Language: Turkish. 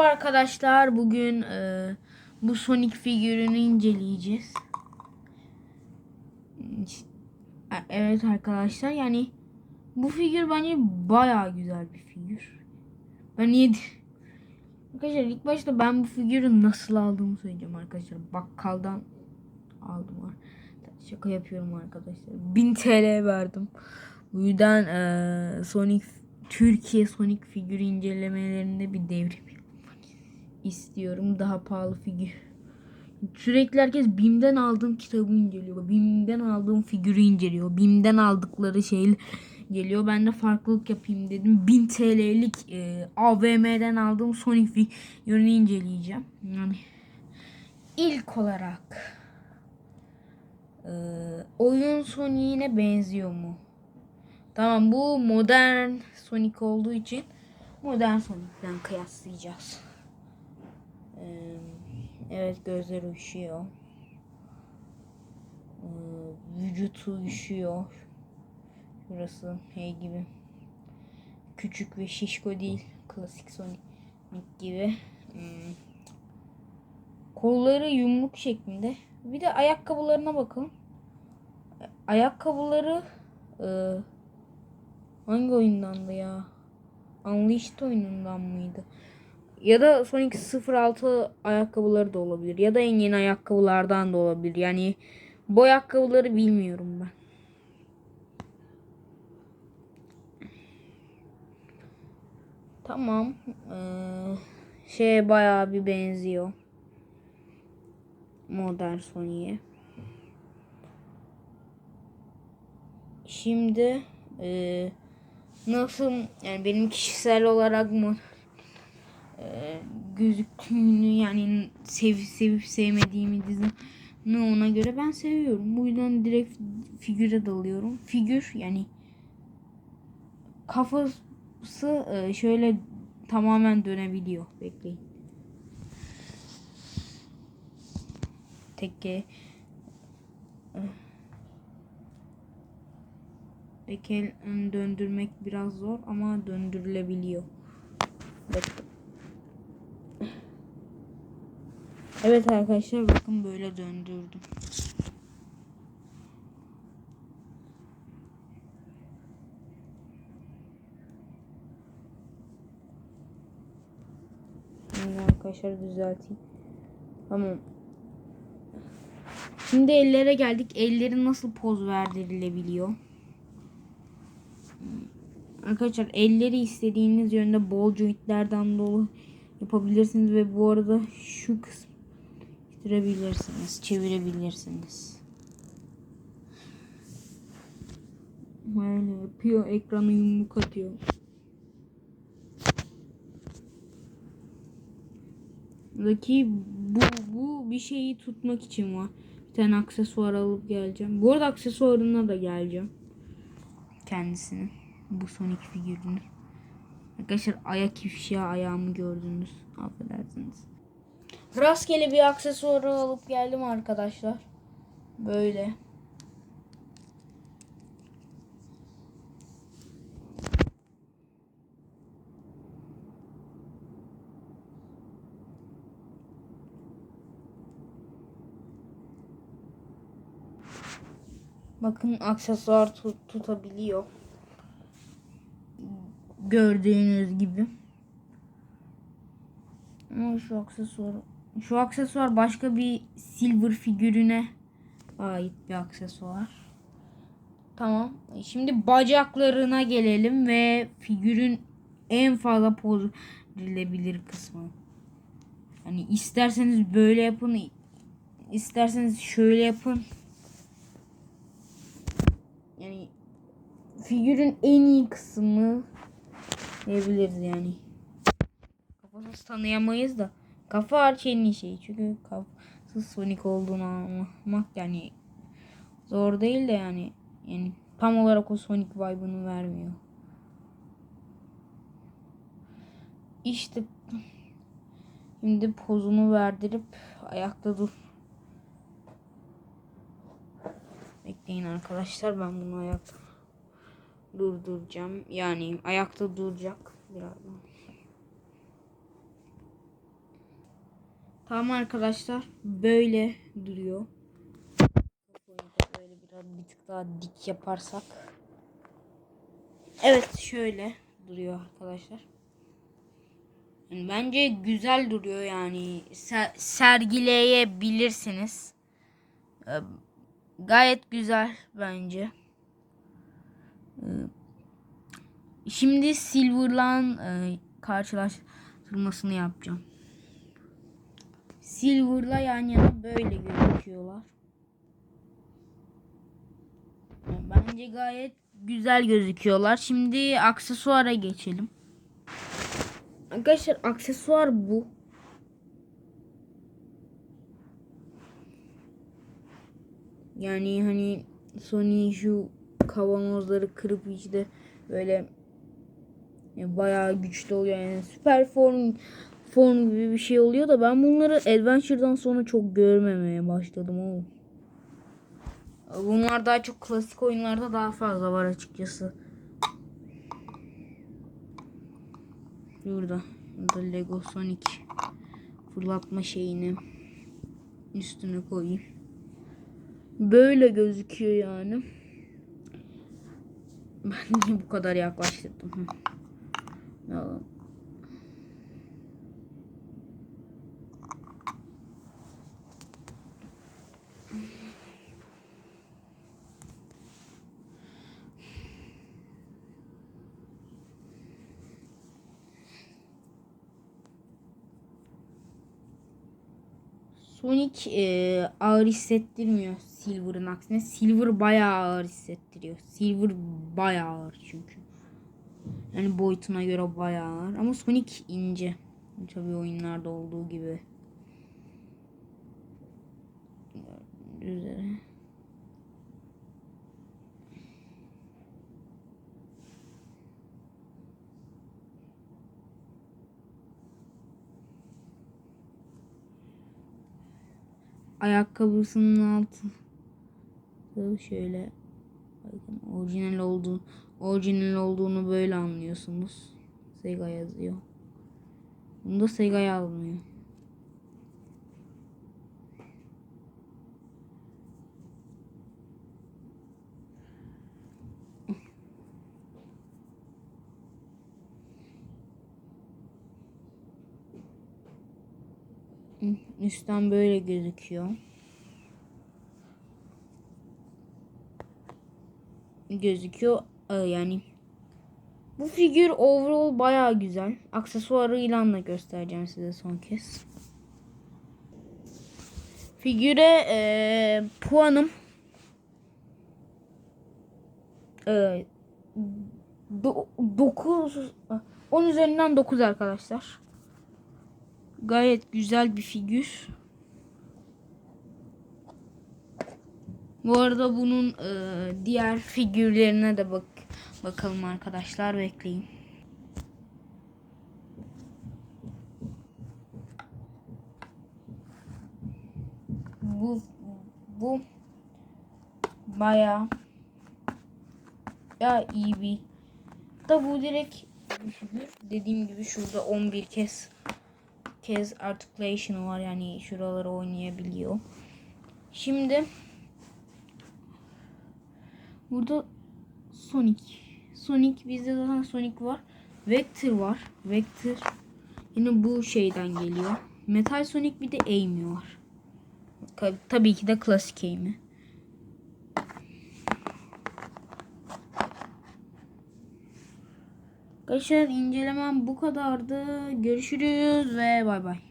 Merhaba arkadaşlar. Bugün e, bu Sonic figürünü inceleyeceğiz. E, Evet arkadaşlar yani bu figür bence bayağı güzel bir figür. Ben yedi. Arkadaşlar ilk başta ben bu figürü nasıl aldığımı söyleyeceğim arkadaşlar. Bakkaldan aldım. Şaka yapıyorum arkadaşlar. 1000 TL verdim. Bu yüzden e, Sonic Türkiye Sonic figür incelemelerinde bir devrim istiyorum. Daha pahalı figür. Sürekli herkes BİM'den aldığım kitabı inceliyor. BİM'den aldığım figürü inceliyor. BİM'den aldıkları şey geliyor. Ben de farklılık yapayım dedim. 1000 TL'lik e, AVM'den aldığım Sonic figürünü inceleyeceğim. Yani ilk olarak e, oyun Sonic'ine benziyor mu? Tamam bu modern Sonic olduğu için modern Sonic'ten kıyaslayacağız. Evet gözler üşüyor. Vücutu üşüyor. Şurası hey gibi. Küçük ve şişko değil. Klasik Sonic gibi. Hmm. Kolları yumruk şeklinde. Bir de ayakkabılarına bakalım. Ayakkabıları Hangi oyundandı ya? Unleashed oyunundan mıydı? Ya da Sonic 06 ayakkabıları da olabilir. Ya da en yeni ayakkabılardan da olabilir. Yani bu ayakkabıları bilmiyorum ben. Tamam. Ee, şeye bayağı bir benziyor. Modern Sonic'e. Şimdi eee nasıl yani benim kişisel olarak mı e, gözüktüğünü yani sev, sevip sevmediğimi dizini ona göre ben seviyorum. Bu yüzden direkt figüre dalıyorum. Figür yani kafası e, şöyle tamamen dönebiliyor. Bekleyin. Tekke Tekel döndürmek biraz zor ama döndürülebiliyor. Bakın. Evet arkadaşlar bakın böyle döndürdüm. Arkadaşlar düzelteyim. Tamam. Şimdi ellere geldik. Ellerin nasıl poz verdirilebiliyor? Arkadaşlar elleri istediğiniz yönde bol jointlerden dolu yapabilirsiniz ve bu arada şu kısmı çevirebilirsiniz, çevirebilirsiniz. Böyle yapıyor, ekranı yumruk atıyor. Buradaki bu, bu bir şeyi tutmak için var. Bir tane aksesuar alıp geleceğim. Bu arada aksesuarına da geleceğim. Kendisini bu Sonic figürünü. Arkadaşlar ayak ifşa ayağımı gördünüz. Affedersiniz. Rastgele bir aksesuarı alıp geldim arkadaşlar. Böyle. Bakın aksesuar tut tutabiliyor gördüğünüz gibi. Ama şu aksesuar şu aksesuar başka bir silver figürüne ait bir aksesuar. Tamam. Şimdi bacaklarına gelelim ve figürün en fazla poz verilebilir kısmı. Hani isterseniz böyle yapın, isterseniz şöyle yapın. Yani figürün en iyi kısmı diyebiliriz yani. Kafasız tanıyamayız da kafa hariç en iyi şey. Çünkü kafasız Sonic olduğunu anlamak yani zor değil de yani yani tam olarak o Sonic vibe'ını vermiyor. İşte şimdi pozunu verdirip ayakta dur. Bekleyin arkadaşlar ben bunu ayakta durduracağım. Yani ayakta duracak birazdan. Tamam arkadaşlar böyle duruyor. Böyle biraz bir tık daha dik yaparsak. Evet şöyle duruyor arkadaşlar. Yani bence güzel duruyor yani Se- sergileyebilirsiniz. Ee, gayet güzel bence. Ee, Şimdi Silver'la e, karşılaştırmasını yapacağım. Silver'la yan yana böyle gözüküyorlar. Bence gayet güzel gözüküyorlar. Şimdi aksesuara geçelim. Arkadaşlar aksesuar bu. Yani hani Sony şu kavanozları kırıp işte böyle e, bayağı güçlü oluyor yani süper form form gibi bir şey oluyor da ben bunları Adventure'dan sonra çok görmemeye başladım oğlum. Bunlar daha çok klasik oyunlarda daha fazla var açıkçası. Burada. Burada Lego Sonic fırlatma şeyini üstüne koyayım. Böyle gözüküyor yani. Ben niye bu kadar yaklaştırdım? Hı. Sonic e, ağır hissettirmiyor Silver'ın aksine. Silver bayağı ağır hissettiriyor. Silver bayağı ağır çünkü. Yani boyutuna göre bayağı ağır. Ama Sonic ince. Tabii oyunlarda olduğu gibi. Üzere. Ayakkabısının altı şöyle bakın orijinal olduğu orijinal olduğunu böyle anlıyorsunuz. Sega yazıyor. Bunda Sega yazmıyor. Üstten böyle gözüküyor. Gözüküyor Ee, yani. Bu figür overall baya güzel. Aksesuarıyla da göstereceğim size son kez. Figüre ee, puanım ee, 9 10 üzerinden 9 arkadaşlar. Gayet güzel bir figür. Bu arada bunun e, diğer figürlerine de bak bakalım arkadaşlar bekleyin. Bu bu baya ya iyi bir da bu direkt. Dediğim gibi şurada 11 kez kez articulation var yani şuraları oynayabiliyor. Şimdi burada Sonic. Sonic bizde zaten Sonic var. Vector var. Vector yine bu şeyden geliyor. Metal Sonic bir de Amy var. Tabii ki de klasik Amy. Arkadaşlar incelemem bu kadardı. Görüşürüz ve bay bay.